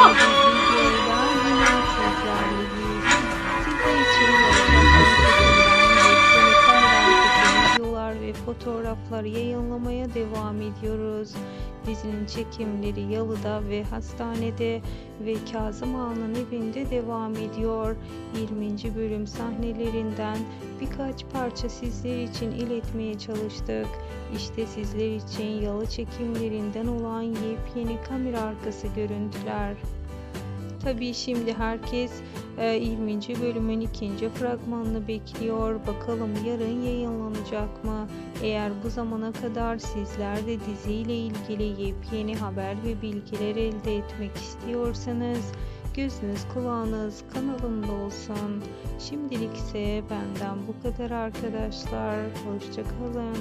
Oh. Fotoğraflar yayınlamaya devam ediyoruz. Dizinin çekimleri Yalı'da ve hastanede ve Kazım Ağa'nın evinde devam ediyor. 20. bölüm sahnelerinden birkaç parça sizler için iletmeye çalıştık. İşte sizler için Yalı çekimlerinden olan yepyeni kamera arkası görüntüler. Tabii şimdi herkes e, 20. bölümün ikinci fragmanını bekliyor. Bakalım yarın yayınlanacak mı? Eğer bu zamana kadar sizler de diziyle ilgili yepyeni haber ve bilgiler elde etmek istiyorsanız gözünüz kulağınız kanalımda olsun. Şimdilik ise benden bu kadar arkadaşlar. Hoşçakalın.